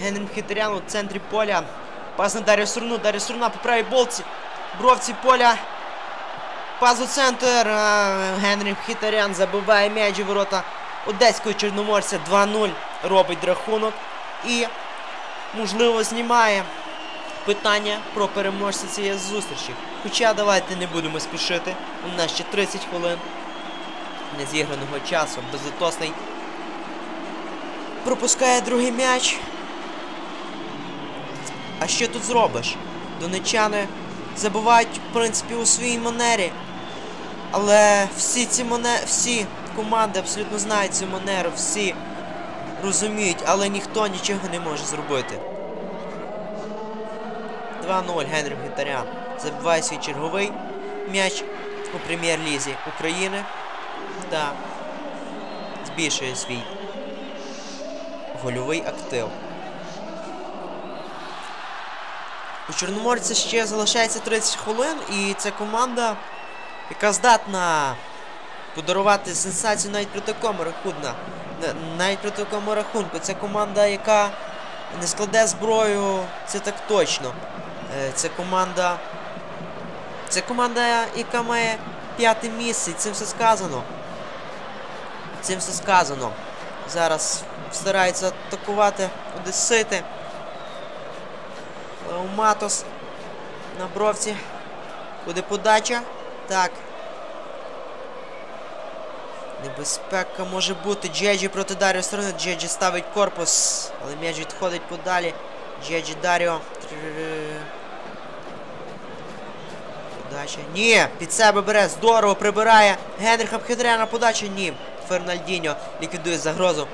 Генрі Мхітарян у центрі поля. Пас на Дар'ю Сурну. Дар'я Сурна по правій болці. Бровці поля. Пас у центр. А, Генрі Мхітарян забиває м'яч у ворота Одеського Чорноморця 2-0. Робить рахунок. І, можливо, знімає питання про переможця цієї зустрічі. Хоча давайте не будемо спішити. У нас ще 30 хвилин незіграного часу. Безотосний пропускає другий м'яч. А що тут зробиш? Донечани забувають, в принципі, у своїй манері. Але всі ці моне... всі команди абсолютно знають цю манеру, всі розуміють, але ніхто нічого не може зробити. 2-0 Генрі Мхітарян забиває свій черговий м'яч у прем'єр-лізі України та збільшує свій гольовий актив. У Чорноморця ще залишається 30 хвилин, і це команда, яка здатна подарувати сенсацію навіть при такому рахунку. Навіть при такому рахунку. Це команда, яка не складе зброю, це так точно. Е, Це команда. Це команда, яка має п'яте місце, і цим все сказано. Цим все сказано. Зараз стараються атакувати Одесити. Матос на бровці. Буде подача. Так. Небезпека може бути. Джеджі проти Даріо сторони. Джеджі ставить корпус. Але м'яч відходить подалі. Джеджі Даріо. Подача. Ні! Під себе бере. Здорово прибирає. Генріха Пхедряна подача. Ні. Фернальдіньо ліквідує загрозу.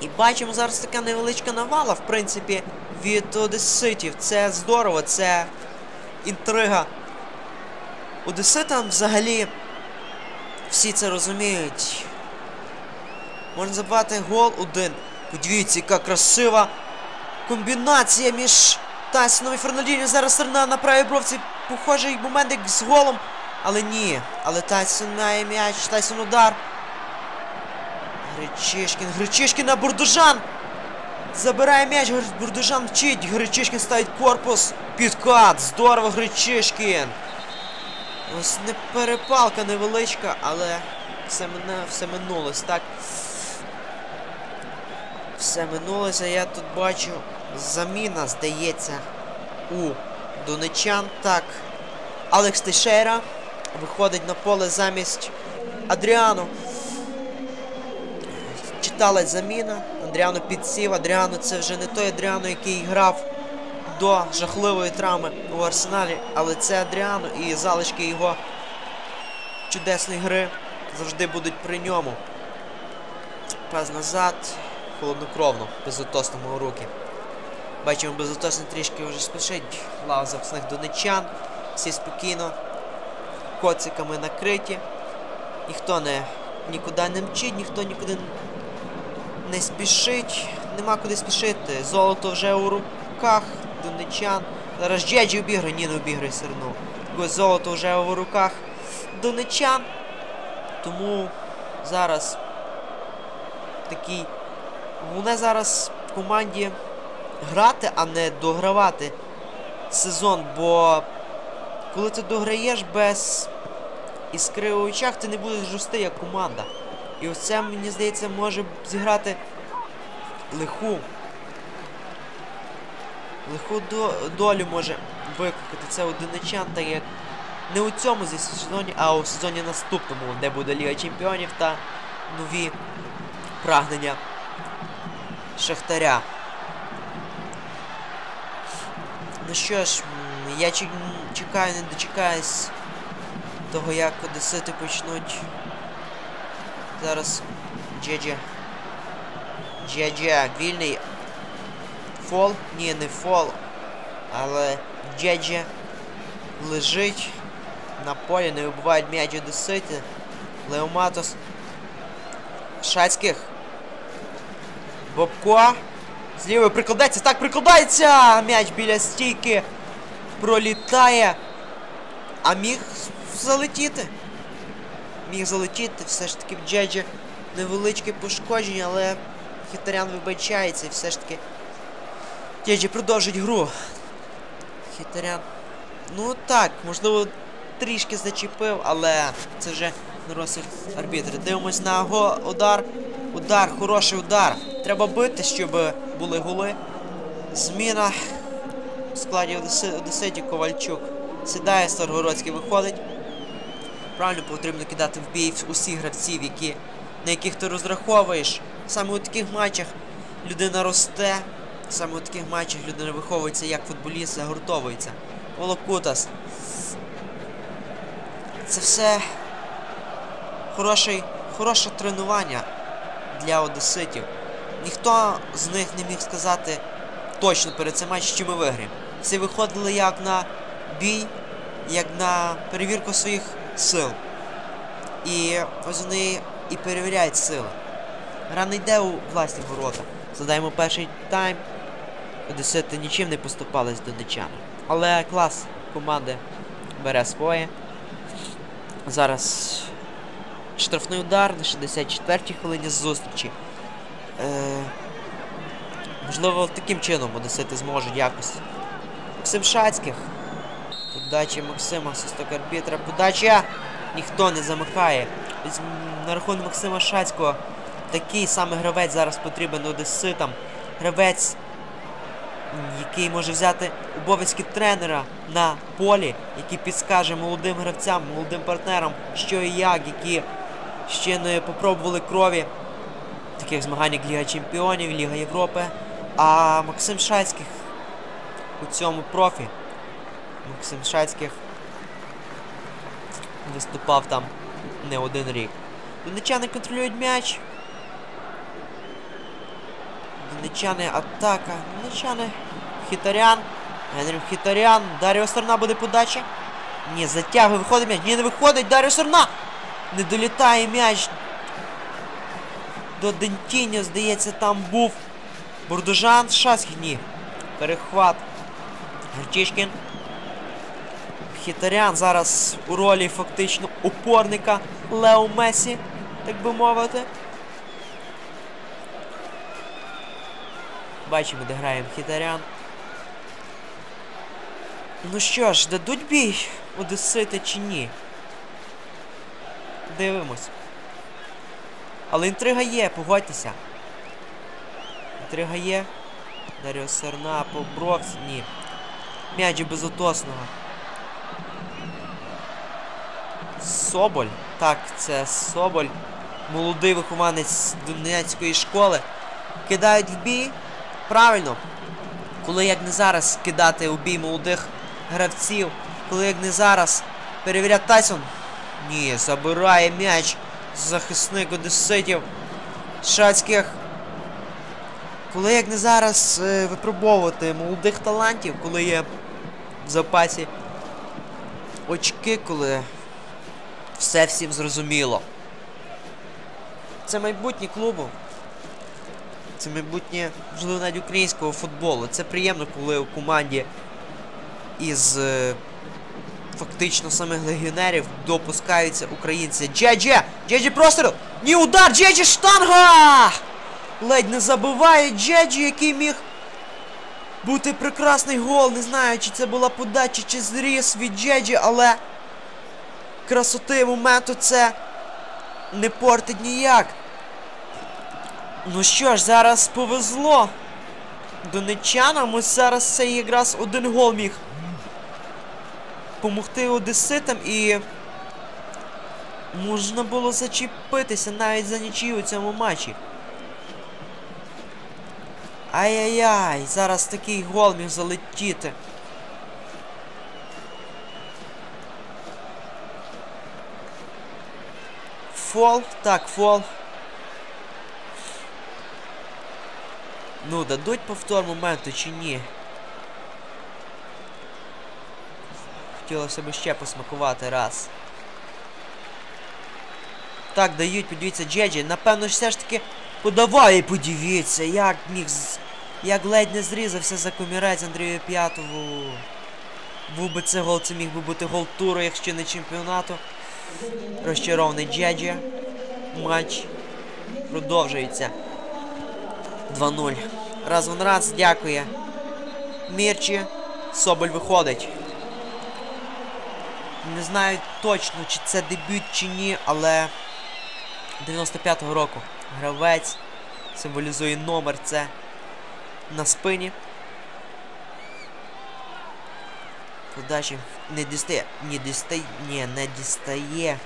І бачимо зараз така невеличка навала, в принципі, від Одеситів. Це здорово, це інтрига. Одеситам взагалі всі це розуміють. Можна забувати гол один. Подивіться, яка красива комбінація між Тайсоном і Фернандіньо. Зараз сторона на правій бровці. Похожий момент як з голом. Але ні. Але Тайсон має м'яч, Тайсон удар. Гречишкін, Гречишкін на Бурдужан. Забирає м'яч, Бурдужан вчить. Гречишкін ставить корпус. Підкат. Здорово, Гречишкін. Ось не перепалка невеличка, але все мене, все минулось, так? Все минулося, я тут бачу заміна, здається, у донечан. Так. Алекс Тишейра виходить на поле замість Адріану. Читалась заміна. Адріану підсів. Адріану це вже не той Адріану, який грав до жахливої травми у Арсеналі. Але це Адріану і залишки його чудесної гри завжди будуть при ньому. Пас назад. Холоднокровно, безотосному у руки. Бачимо, безотосний трішки вже спішить. Лава запасних донечан. Всі спокійно. Коциками накриті. Ніхто не нікуди не мчить, ніхто нікуди не спішить. Нема куди спішити. Золото вже у руках. Донечан. Зараз Джеджі обіграє. Ні, не обіграє все одно. Золото вже у руках донечан. Тому зараз такий. Головне зараз в команді грати, а не догравати сезон, бо коли ти дограєш без іскри у очах, ти не будеш рости як команда. І ось це, мені здається, може зіграти лиху. Лиху до... долю може викликати це одиничан, так як не у цьому зі сезоні, а у сезоні наступному, де буде Ліга Чемпіонів та нові прагнення Шахтаря. Ну що ж, я чекаю, не дочекаюсь того, як Одесити почнуть. Зараз Джеджа. Джеджа, вільний. Фол? Ні, не фол. Але Джеджа лежить на полі, не вибивають м'яч Одесити. Леоматос. Шацьких. Бобко. З лівої прикладається. Так, прикладається! М'яч біля стійки. Пролітає. А міг залетіти. Міг залетіти. Все ж таки в Джеджі невеличке пошкодження, але Хітарян вибачається і все ж таки. Дєджі продовжить гру. Хітарян. Ну так, можливо, трішки зачепив, але це вже розсуд арбітри. Дивимось на го удар. Удар, хороший удар. Треба бити, щоб були голи. Зміна в складі Одеситі Ковальчук. Сідає, Старгородський виходить. Правильно потрібно кидати в бій усіх гравців, які, на яких ти розраховуєш. Саме у таких матчах людина росте. Саме у таких матчах людина виховується як футболіст, загуртовується. Волокутас. Це все хороший, хороше тренування для одеситів. Ніхто з них не міг сказати точно перед цим матчем, що ми виграємо. Всі виходили як на бій, як на перевірку своїх сил. І вони і перевіряють сили. Гра не йде у власні ворота. Задаємо перший тайм. Одесити нічим не поступались до дичани. Але клас команди бере своє. Зараз штрафний удар на 64-й хвилині зустрічі. Е, можливо, таким чином Одесити зможуть якось. Максим Шацьких. Подача Максима, свисток арбітра. Подача! Ніхто не замикає. На рахунок Максима Шацького такий саме гравець зараз потрібен одеситам. Гравець, який може взяти обов'язки тренера на полі, який підскаже молодим гравцям, молодим партнерам, що і як, які ще не попробували крові таких змаганнях Ліга Чемпіонів, Ліга Європи. А Максим Шацьких у цьому профі. Максим Шацьких виступав там не один рік. Донечани контролюють м'яч. Донечани атака. Донечани Хітарян. Генріх Хітарян. Даріо Сторна буде подача. Ні, затягує, виходить м'яч. Ні, не виходить. Даріо Сторна. Не долітає м'яч. До Дентіньо, здається, там був Бурдужан. Шацький. Перехват. Герчишкін. Хітарян зараз у ролі фактично опорника Лео Месі, так би мовити. Бачимо, де граємо Хітарян. Ну що ж, дадуть бій Одесити чи ні? Дивимось. Але інтрига є, погодьтеся. Інтрига є. Даріо Серна, Побровсь, ні. М'яч безотосного. Соболь. Так, це Соболь. Молодий вихованець Донецької школи. Кидають в бій. Правильно. Коли як не зараз кидати у бій молодих гравців. Коли як не зараз перевіряти Тайсон. Ні, забирає м'яч. Захисник Одеситів. Шацьких. Коли як не зараз е, випробовувати молодих талантів, коли є в запасі очки, коли все всім зрозуміло. Це майбутнє клубу. Це майбутнє, можливо, навіть українського футболу. Це приємно, коли у команді із е, фактично самих легіонерів допускаються українці. Джедже! Джеджі простріл! Ні, удар! Джеджі штанга! Ледь не забиває Джеджі, який міг бути прекрасний гол. Не знаю, чи це була подача, чи зріс від Джеджі, але красоти моменту це не портить ніяк. Ну що ж, зараз повезло. Донечанам ось зараз це якраз один гол міг помогти одеситам і можна було зачепитися навіть за нічию у цьому матчі. Ай-яй-яй, зараз такий гол міг залетіти. Фол, так, фол. Ну, дадуть повтор моменту чи ні? Хотілося б ще посмакувати раз. Так, дають, подивіться, Джеджі. Напевно, ж все ж таки подавай, подивіться, як міг. Як ледь не зрізався за комірець Андрію П'ятову. Був би це гол, це міг би бути гол туру, якщо не чемпіонату. Розчарований Джеджі. Матч продовжується. 2-0. Раз вон раз, дякує. Мірчі. Соболь виходить. Не знаю точно, чи це дебют, чи ні, але 95-го року гравець символізує номер це на спині. Подачі не дістає. Ні, дістає. Ні, не дістає.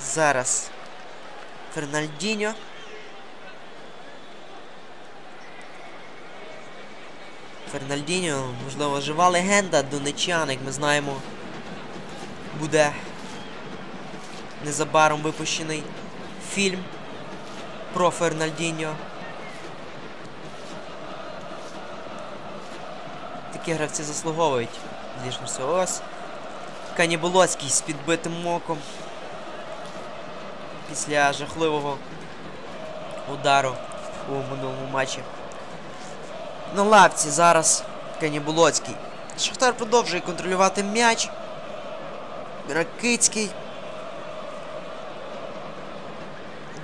Зараз. Фернальдіньо. Фернальдіньо, можливо, жива легенда донечан, як ми знаємо, буде незабаром випущений фільм про Фернальдіньо. Такі гравці заслуговують. Звісно, ось. Каніболоцький з підбитим оком. Після жахливого удару у минулому матчі. На лавці зараз Каніболоцький. Шахтар продовжує контролювати м'яч. Ракицький.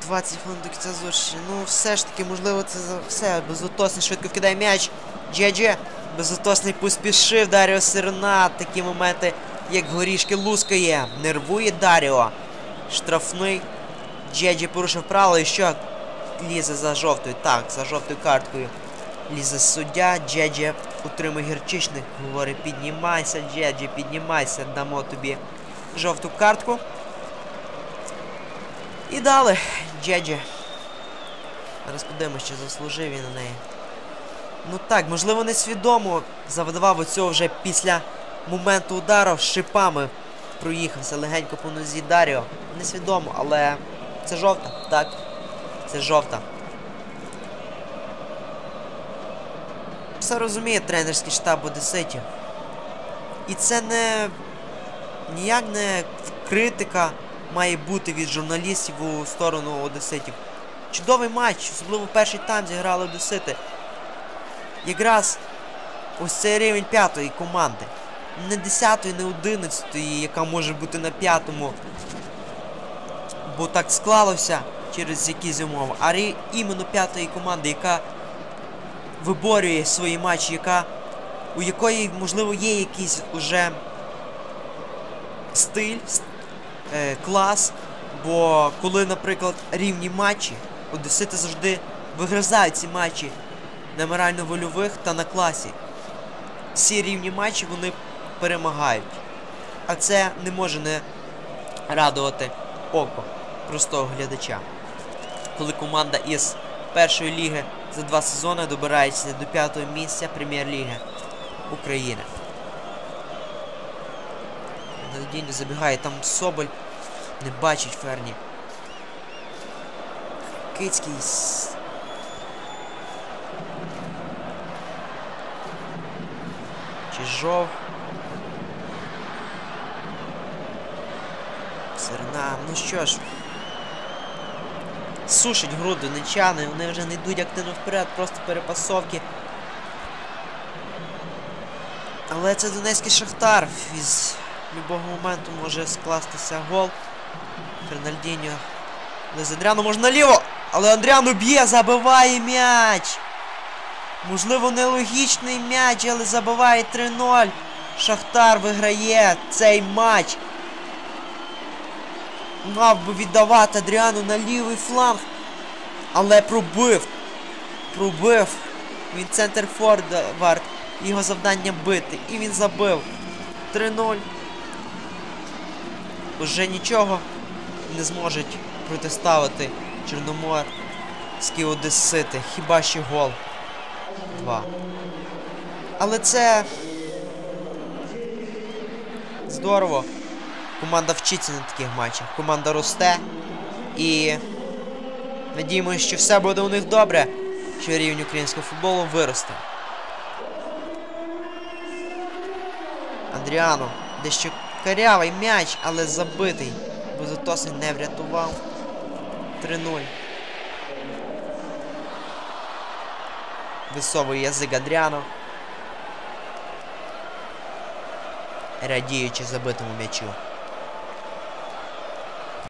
20 хвилин до кінця зустрічі. Ну, все ж таки, можливо, це все. Безотосний швидко вкидає м'яч. Джеджі. Безотосний поспішив Даріо Сирна. Такі моменти, як горішки лускає. Нервує Даріо. Штрафний. Джеджі порушив правило і що? Лізе за жовтою. Так, за жовтою карткою. Лізе суддя. Джеджі утримує гірчичник. Говорить, піднімайся, Джеджі, піднімайся, дамо тобі жовту картку. І далі. Джеджі. Зараз подивимось, чи заслужив він на неї. Ну так, можливо, несвідомо завдавав оцього вже після моменту удару шипами. Проїхався легенько по нозі Даріо. Несвідомо, але це жовта, так? Це жовта. Все розуміє тренерський штаб Одеситів. І це не ніяк не критика має бути від журналістів у сторону Одеситів. Чудовий матч, особливо перший тайм зіграли Одесити. Якраз ось цей рівень п'ятої команди. Не десятої, не одинадцятої, яка може бути на п'ятому. Бо так склалося через якісь умови. А іменно п'ятої команди, яка виборює свої матчі, яка, у якої, можливо, є якийсь уже стиль, е, клас. Бо коли, наприклад, рівні матчі, Одесити завжди вигризають ці матчі на морально-вольових та на класі. Всі рівні матчі вони перемагають. А це не може не радувати око простого глядача. Коли команда із першої ліги за два сезони добирається до п'ятого місця прем'єр-ліги України. Надійно забігає там Соболь. Не бачить Ферні. Кицький. Чижов. Серна. Ну що ж. Сушить гру донечани, вони вже не йдуть активно вперед, просто перепасовки. Але це Донецький Шахтар. Із любого моменту може скластися гол. Фернальдіньо. Лиз Андріану можна наліво! Але Андріану б'є, забиває м'яч! Можливо, нелогічний м'яч, але забиває 3-0. Шахтар виграє цей матч. Мав би віддавати Адріану на лівий фланг. Але пробив. Пробив. Він центр Форвард. Його завдання бити. І він забив. 3-0. Уже нічого не зможуть протиставити Чорноморські Одесити. Хіба що гол. Два. Але це здорово. Команда вчиться на таких матчах. Команда росте. І надіємося, що все буде у них добре, що рівень українського футболу виросте. Андріано дещо карявий м'яч, але забитий. Безотосин не врятував. 3-0. Висовує язик Адріано. Радіючи забитому м'ячу.